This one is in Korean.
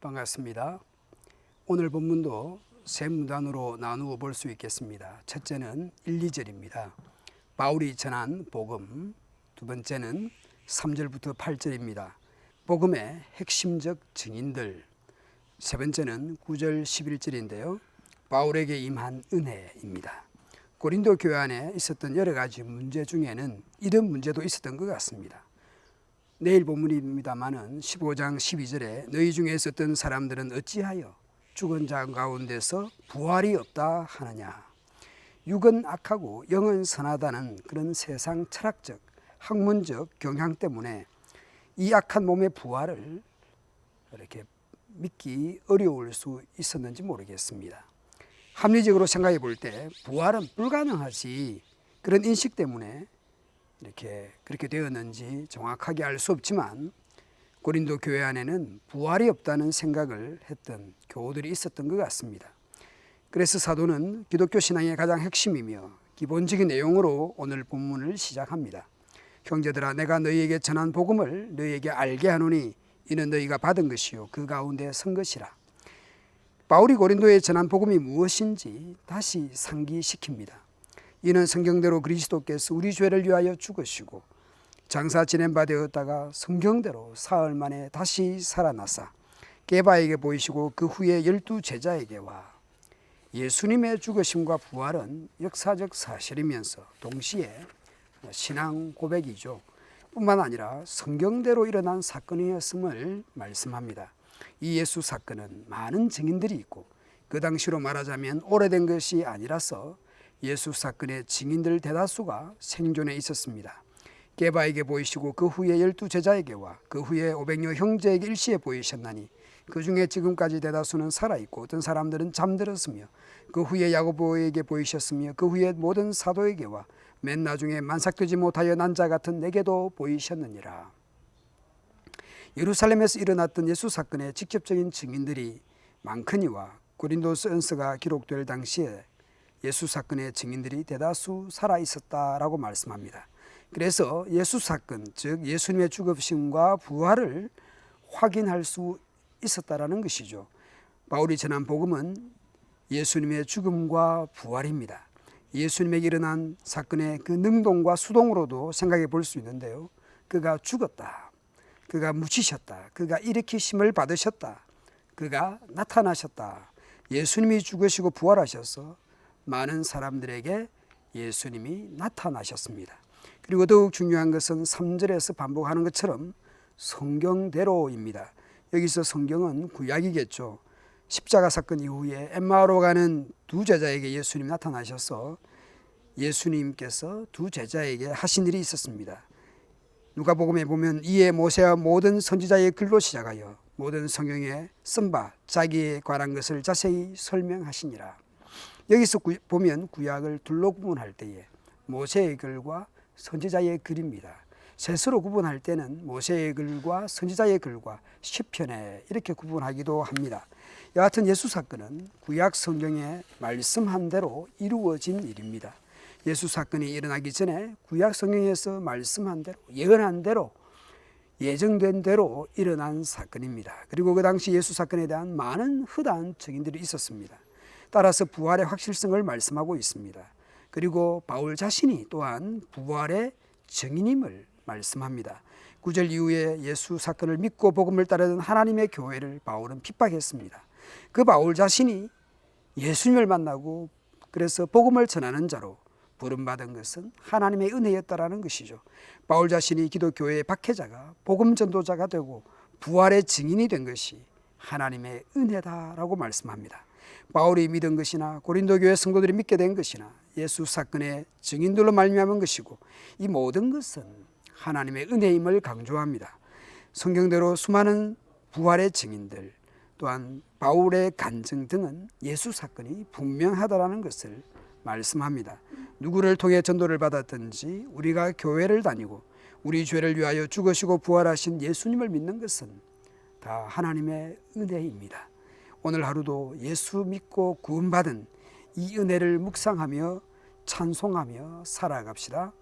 반갑습니다. 오늘 본문도 세 무단으로 나누어 볼 수 있겠습니다. 첫째는 1, 2절입니다. 바울이 전한 복음. 두 번째는 3절부터 8절입니다. 복음의 핵심적 증인들. 세 번째는 9절 11절인데요. 바울에게 임한 은혜입니다. 고린도 교회 안에 있었던 여러 가지 문제 중에는 이런 문제도 있었던 것 같습니다. 내일 본문입니다마는 15장 12절에 너희 중에 있었던 사람들은 어찌하여 죽은 자 가운데서 부활이 없다 하느냐. 육은 악하고 영은 선하다는 그런 세상 철학적, 학문적 경향 때문에 이 악한 몸의 부활을 이렇게 믿기 어려울 수 있었는지 모르겠습니다. 합리적으로 생각해 볼 때 부활은 불가능하지 그런 인식 때문에 이렇게 그렇게 되었는지 정확하게 알 수 없지만 고린도 교회 안에는 부활이 없다는 생각을 했던 교우들이 있었던 것 같습니다. 그래서 사도는 기독교 신앙의 가장 핵심이며 기본적인 내용으로 오늘 본문을 시작합니다. 형제들아 내가 너희에게 전한 복음을 너희에게 알게 하노니 이는 너희가 받은 것이요 그 가운데 선 것이라. 바울이 고린도에 전한 복음이 무엇인지 다시 상기시킵니다. 이는 성경대로 그리스도께서 우리 죄를 위하여 죽으시고 장사 지낸 바 되었다가 성경대로 사흘 만에 다시 살아나사 게바에게 보이시고 그 후에 열두 제자에게와 예수님의 죽으심과 부활은 역사적 사실이면서 동시에 신앙 고백이죠. 뿐만 아니라 성경대로 일어난 사건이었음을 말씀합니다. 이 예수 사건은 많은 증인들이 있고 그 당시로 말하자면 오래된 것이 아니라서 예수 사건의 증인들 대다수가 생존해 있었습니다. 게바에게 보이시고 그 후에 열두 제자에게와 그 후에 오백여 형제에게 일시에 보이셨나니 그 중에 지금까지 대다수는 살아 있고 어떤 사람들은 잠들었으며 그 후에 야고보에게 보이셨으며 그 후에 모든 사도에게와 맨 나중에 만삭되지 못하여 난 자 같은 내게도 보이셨느니라. 예루살렘에서 일어났던 예수 사건의 직접적인 증인들이 많거니와 고린도전서가 기록될 당시에 예수 사건의 증인들이 대다수 살아 있었다라고 말씀합니다. 그래서 예수 사건, 즉 예수님의 죽으심과 부활을 확인할 수 있었다라는 것이죠. 바울이 전한 복음은 예수님의 죽음과 부활입니다. 예수님에게 일어난 사건의 그 능동과 수동으로도 생각해 볼 수 있는데요. 그가 죽었다. 그가 묻히셨다. 그가 일으키심을 받으셨다. 그가 나타나셨다. 예수님이 죽으시고 부활하셔서 많은 사람들에게 예수님이 나타나셨습니다. 그리고 더욱 중요한 것은 3절에서 반복하는 것처럼 성경대로입니다. 여기서 성경은 구약이겠죠. 십자가 사건 이후에 엠마오로 가는 두 제자에게 예수님 나타나셔서 예수님께서 두 제자에게 하신 일이 있었습니다. 누가복음에 보면 이에 모세와 모든 선지자의 글로 시작하여 모든 성경에 쓴 바 자기에 관한 것을 자세히 설명하시니라. 여기서 구, 보면 구약을 둘로 구분할 때에 모세의 글과 선지자의 글입니다. 셋으로 구분할 때는 모세의 글과 선지자의 글과 시편에 이렇게 구분하기도 합니다. 여하튼 예수 사건은 구약 성경에 말씀한 대로 이루어진 일입니다. 예수 사건이 일어나기 전에 구약 성경에서 말씀한 대로 예언한 대로 예정된 대로 일어난 사건입니다. 그리고 그 당시 예수 사건에 대한 많은 흔한 증인들이 있었습니다. 따라서 부활의 확실성을 말씀하고 있습니다. 그리고 바울 자신이 또한 부활의 증인임을 말씀합니다. 9절 이후에 예수 사건을 믿고 복음을 따르는 하나님의 교회를 바울은 핍박했습니다. 그 바울 자신이 예수님을 만나고 그래서 복음을 전하는 자로 부름받은 것은 하나님의 은혜였다라는 것이죠. 바울 자신이 기독교회의 박해자가 복음 전도자가 되고 부활의 증인이 된 것이 하나님의 은혜다라고 말씀합니다. 바울이 믿은 것이나 고린도 교회 성도들이 믿게 된 것이나 예수 사건의 증인들로 말미암은 것이고 이 모든 것은 하나님의 은혜임을 강조합니다. 성경대로 수많은 부활의 증인들 또한 바울의 간증 등은 예수 사건이 분명하다라는 것을 말씀합니다. 누구를 통해 전도를 받았든지 우리가 교회를 다니고 우리 죄를 위하여 죽으시고 부활하신 예수님을 믿는 것은 다 하나님의 은혜입니다. 오늘 하루도 예수 믿고 구원받은 이 은혜를 묵상하며 찬송하며 살아갑시다.